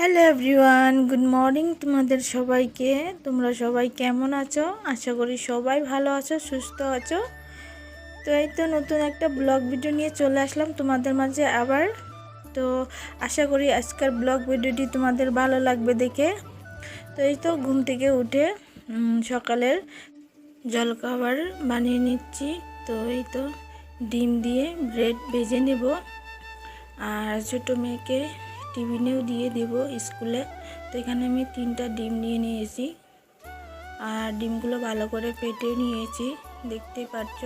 Hello everyone good morning তোমাদের সবাইকে। তোমরা সবাই কেমন আছো? আশা করি সবাই ভালো আছো, সুস্থ আছো। তো এই তো নতুন একটা ব্লগ ভিডিও নিয়ে চলে আসলাম তোমাদের মাঝে আবার। তো আশা করি আজকের ব্লগ ভিডিওটি তোমাদের ভালো লাগবে দেখে। তো এই তো ঘুম থেকে উঠে সকালের জলখাবার বানিয়ে নিচ্ছি। তো এই তো ডিম দিয়ে ব্রেড ভেজে নেব। আর ছোটো মেয়েকে টিফিনেও দিয়ে দেব স্কুলে। তো এখানে আমি তিনটা ডিম নিয়ে নিয়েছি। আর ডিমগুলো ভালো করে ফেটে নিয়েছি দেখতে পাচ্ছ।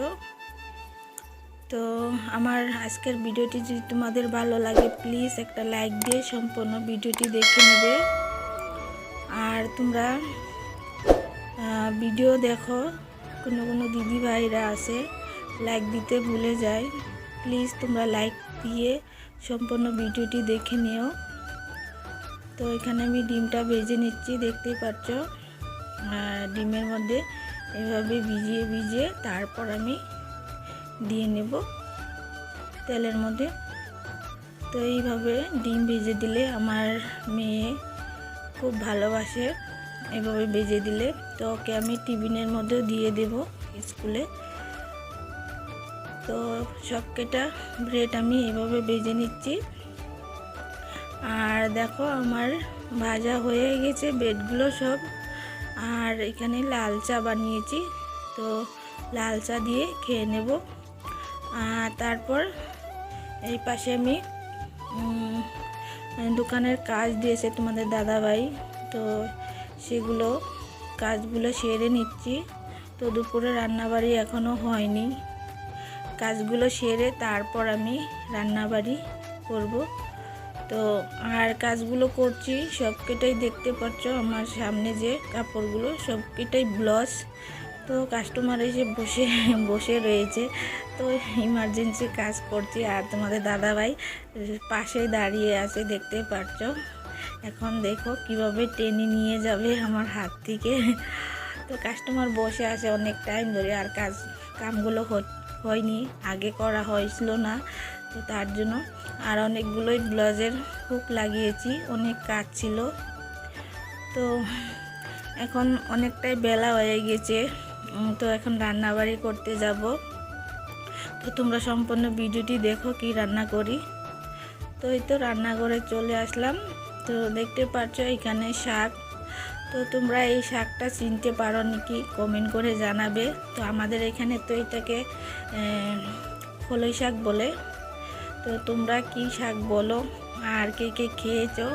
তো আমার আজকের ভিডিওটি যদি তোমাদের ভালো লাগে প্লিজ একটা লাইক দিয়ে সম্পূর্ণ ভিডিওটি দেখে নেবে। আর তোমরা ভিডিও দেখো, কোনো কোনো দিদি ভাইরা আছে লাইক দিতে ভুলে যায়। প্লিজ তোমরা লাইক দিয়ে সম্পূর্ণ ভিডিওটি দেখে নিও। তো এখানে আমি ডিমটা ভেজে নিচ্ছি, দেখতেই পাচ্ছ। ডিমের মধ্যে এভাবে ভিজিয়ে ভিজিয়ে তারপর আমি দিয়ে নেব তেলের মধ্যে। তো এইভাবে ডিম ভেজে দিলে আমার মেয়ে খুব ভালোবাসে। এভাবে ভেজে দিলে। তো ওকে আমি টিফিনের মধ্যে দিয়ে দেব স্কুলে। তো সব কেটা ব্রেড আমি এভাবে বেজে নিচ্ছি। আর দেখো আমার ভাজা হয়ে গেছে ব্রেডগুলো সব। আর এখানে লাল চা বানিয়েছি, তো লাল চা দিয়ে খেয়ে নেব। আর তারপর এই পাশে আমি দোকানের কাজ দিয়েছে তোমাদের দাদাভাই, তো সেগুলো, কাজগুলো সেরে নিচ্ছি। তো দুপুরে রান্নাবাড়ি এখনও হয়নি। কাজগুলো সেরে তারপর আমি রান্নাবাড়ি করব। তো আর কাজগুলো করছি সব কেটাই দেখতে পাচ্ছ আমার সামনে যে কাপড়গুলো সব কেটাই ব্লাউজ। তো কাস্টমার এসে বসে বসে রয়েছে। তো ইমার্জেন্সি কাজ করছি আর তোমাদের দাদাভাই পাশেই দাঁড়িয়ে আছে, দেখতে পাচ্ছ। এখন দেখো কীভাবে টেনে নিয়ে যাবে আমার হাত থেকে। তো কাস্টমার বসে আছে অনেক টাইম ধরে আর কাজ, কামগুলো হচ্ছে। হয়নি, আগে করা হয়েছিল না। তো তার জন্য আর অনেকগুলোই ব্লাউজের হুক লাগিয়েছি, অনেক কাজ ছিল। তো এখন অনেকটাই বেলা হয়ে গেছে তো এখন রান্নাবাড়ি করতে যাব। তো তোমরা সম্পূর্ণ ভিডিওটি দেখো কি রান্না করি। তো এই তো রান্নাঘরে চলে আসলাম। তো দেখতে পাচ্ছ এখানে শাক তো তোমরা এই শাকটা চিনতে পারো নাকি? কমেন্ট করে জানাবে। তো আমাদের এখানে তো এটাকে খোলই শাক বলে। তো তোমরা কি শাক বলো? আর কে কে খেয়েছো?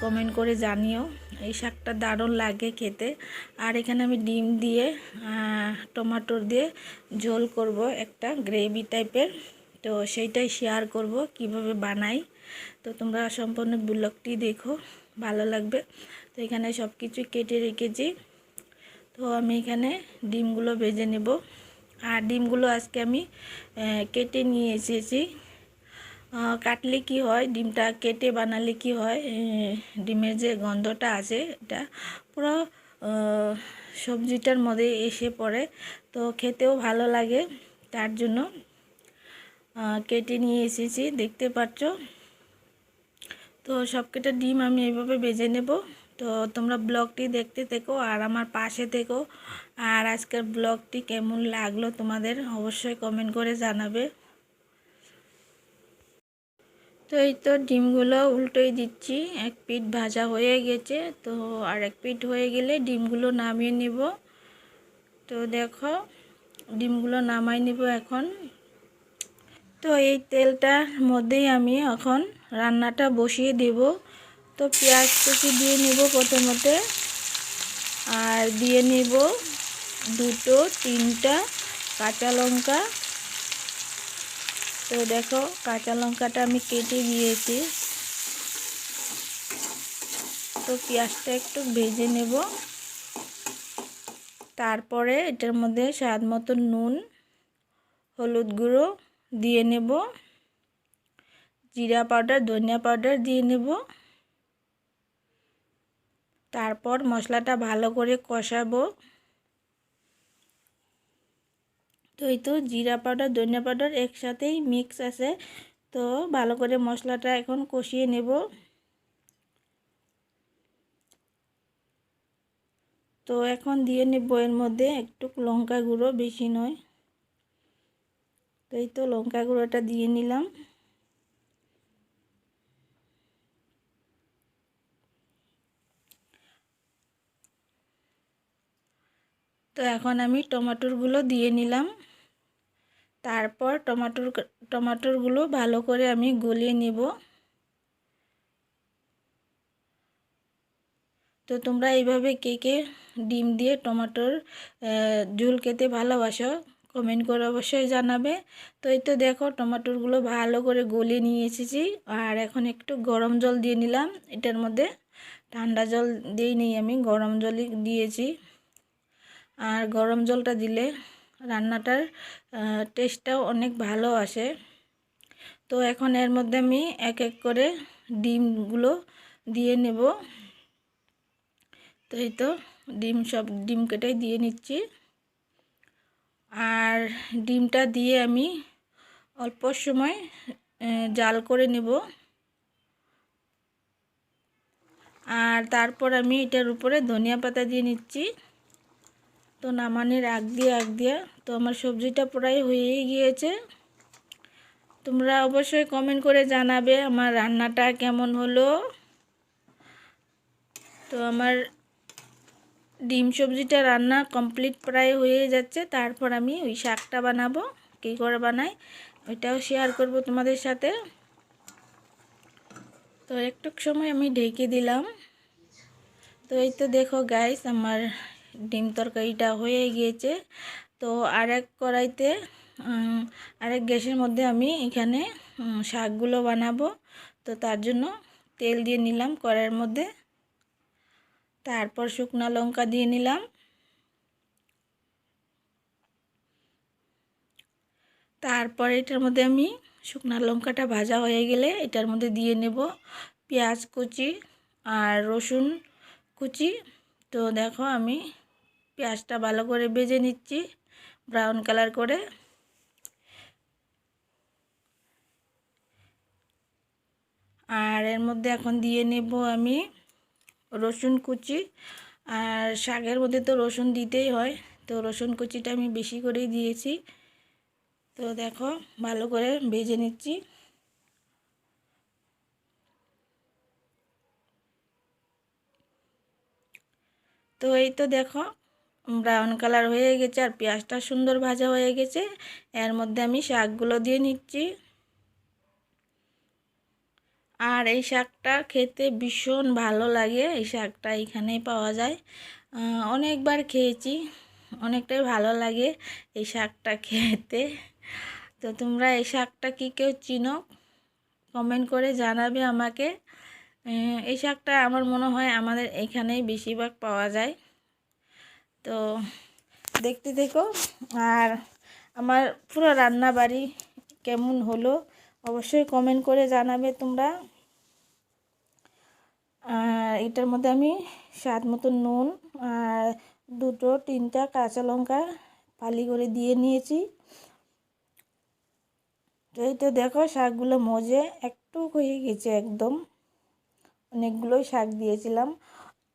কমেন্ট করে জানিও। এই শাকটা দারুণ লাগে খেতে। আর এখানে আমি ডিম দিয়ে টমাটোর দিয়ে ঝোল করব একটা গ্রেভি টাইপের। তো সেইটাই শেয়ার করব, কীভাবে বানাই। তো তোমরা সম্পূর্ণ ব্লগটি দেখো, ভালো লাগবে। তো এখানে সব কিছু কেটে রেখেছি। তো আমি এখানে ডিমগুলো ভেজে নেব। আর ডিমগুলো আজকে আমি কেটে নিয়ে এসেছি। কাটলে কি হয়? ডিমটা কেটে বানালে কি হয়? ডিমের যে গন্ধটা আছে, এটা পুরো সবজিটার মধ্যে এসে পড়ে। তো খেতেও ভালো লাগে, তার জন্য কেটে নিয়ে এসেছি। দেখতে পাচ্ছ? তো সব কটা ডিম আমি এইভাবে বেজে নেব। তো তোমরা ব্লগটি দেখতে থেকো আর আমার পাশে থেকো। আর আজকের ব্লগটি কেমন লাগল তোমাদের অবশ্যই কমেন্ট করে জানাবে। তো এই তো ডিমগুলো উল্টোই দিচ্ছি, এক পিঠ ভাজা হয়ে গেছে। তো আর এক পিঠ হয়ে গেলে ডিমগুলো নামিয়ে নেব। তো দেখো, ডিমগুলো নামাই নেব এখন। তো এই তেলটার মধ্যেই আমি এখন রান্নাটা বসিয়ে দেব। তো পেঁয়াজ কুচি দিয়ে নেব প্রথমতে। আর দিয়ে নেব দুটো, তিনটা কাঁচা লঙ্কা। তো দেখো, কাঁচা লঙ্কাটা আমি কেটে দিয়েছি তো পেঁয়াজটা একটু ভেজে নেব। তারপরে এটার মধ্যে স্বাদ মতো নুন, হলুদ গুঁড়ো দিয়ে নেব। জিরা পাউডার, ধনিয়া পাউডার দিয়ে নেব। তারপর মশলাটা ভালো করে কষাবো। তো এই তো জিরা পাউডার, ধনিয়া পাউডার একসাথেই মিক্স আছে। তো ভালো করে মশলাটা এখন কষিয়ে নেব। তো এখন দিয়ে নেব এর মধ্যে একটু লঙ্কা গুঁড়ো, বেশি নয়। তো এই তো লঙ্কা গুঁড়োটা দিয়ে নিলাম। তো এখন আমি টমাটোরগুলো দিয়ে নিলাম। তারপর টমাটোর টমাটোরগুলো ভালো করে আমি গলিয়ে নিব। তো তোমরা এইভাবে কে কে ডিম দিয়ে টমাটোর ঝুল খেতে ভালোবাসো কমেন্ট করে অবশ্যই জানাবে। তো এই তো দেখো টমাটোরগুলো ভালো করে গলিয়ে নিয়ে এসেছি। আর এখন একটু গরম জল দিয়ে নিলাম। এটার মধ্যে ঠান্ডা জল দিই নেই আমি, গরম জলই দিয়েছি। আর গরম জলটা দিলে রান্নাটার টেস্টটাও অনেক ভালো আসে। তো এখন এর মধ্যে আমি এক এক করে ডিমগুলো দিয়ে নেব। তো এই তো ডিম সব, ডিম কেটে দিয়ে নিচ্ছি। আর ডিমটা দিয়ে আমি অল্প সময় জাল করে নেব। আর তারপর আমি এটার উপরে ধনিয়া পাতা দিয়ে নিচ্ছি। তো নামানির আগ দিয়ে আগ দিয়ে। তো আমার সবজিটা প্রায় হয়েই গিয়েছে। তোমরা অবশ্যই কমেন্ট করে জানাবে আমার রান্নাটা কেমন হলো। তো আমার ডিম সবজিটা রান্না কমপ্লিট প্রায় হয়ে যাচ্ছে। তারপর আমি ওই শাকটা বানাবো। কী করে বানাই, ওইটাও শেয়ার করব তোমাদের সাথে। তো একটু সময় আমি ঢেকে দিলাম। তো এই তো দেখো গাইস আমার ডিম তরকারিটা হয়ে গিয়েছে। তো আরেক কড়াইতে আরেক গ্যাসের মধ্যে আমি এখানে শাকগুলো বানাবো। তো তার জন্য তেল দিয়ে নিলাম কড়াইয়ের মধ্যে। তারপর শুকনো লঙ্কা দিয়ে নিলাম। তারপর এটার মধ্যে আমি শুকনো লঙ্কাটা ভাজা হয়ে গেলে এটার মধ্যে দিয়ে নেব পেঁয়াজ কুচি আর রসুন কুচি। তো দেখো আমি পেঁয়াজটা ভালো করে ভেজে নিচ্ছি ব্রাউন কালার করে। আর এর মধ্যে এখন দিয়ে নেব আমি রসুন কুচি। আর শাকের মধ্যে তো রসুন দিতেই হয়, তো রসুন কুচিটা আমি বেশি করেই দিয়েছি। তো দেখো, ভালো করে ভেজে নিচ্ছি। তো এই তো দেখো ব্রাউন কালার হয়ে গেছে আর পেঁয়াজটা সুন্দর ভাজা হয়ে গেছে। এর মধ্যে আমি শাকগুলো দিয়ে নিচ্ছি। আর এই শাকটা খেতে ভীষণ ভালো লাগে। এই শাকটা এখানেই পাওয়া যায়। অনেকবার খেয়েছি, অনেকটাই ভালো লাগে এই শাকটা খেতে। তো তোমরা এই শাকটা কি কেউ চিনো? কমেন্ট করে জানাবে আমাকে। এই শাকটা আমার মনে হয় আমাদের এখানেই বেশিরভাগ পাওয়া যায়। তো দেখতে দেখো, আর আমার পুরো রান্না বাড়ি কেমন হলো অবশ্যই কমেন্ট করে জানাবে তোমরা। এটার মধ্যে আমি স্বাদ মতো নুন আর দুটো, তিনটা কাঁচা লঙ্কা ফালি করে দিয়ে নিয়েছি। তো এই তো দেখো, শাকগুলো মজে একটু হয়ে গেছে একদম। অনেকগুলোই শাক দিয়েছিলাম।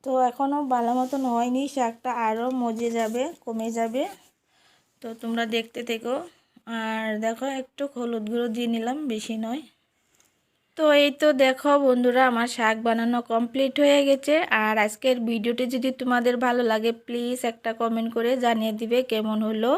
তো এখনও ভালো মতন হয়নি, শাকটা আরও মজে যাবে, কমে যাবে। তো তোমরা দেখতে থেকো। আর দেখো, একটু হলুদ গুঁড়ো দিয়ে নিলাম, বেশি নয়। তো এই তো দেখো বন্ধুরা, আমার শাক বানানো কমপ্লিট হয়ে গেছে। আর আজকের ভিডিওটি যদি তোমাদের ভালো লাগে, প্লিজ একটা কমেন্ট করে জানিয়ে দিবে কেমন হলো।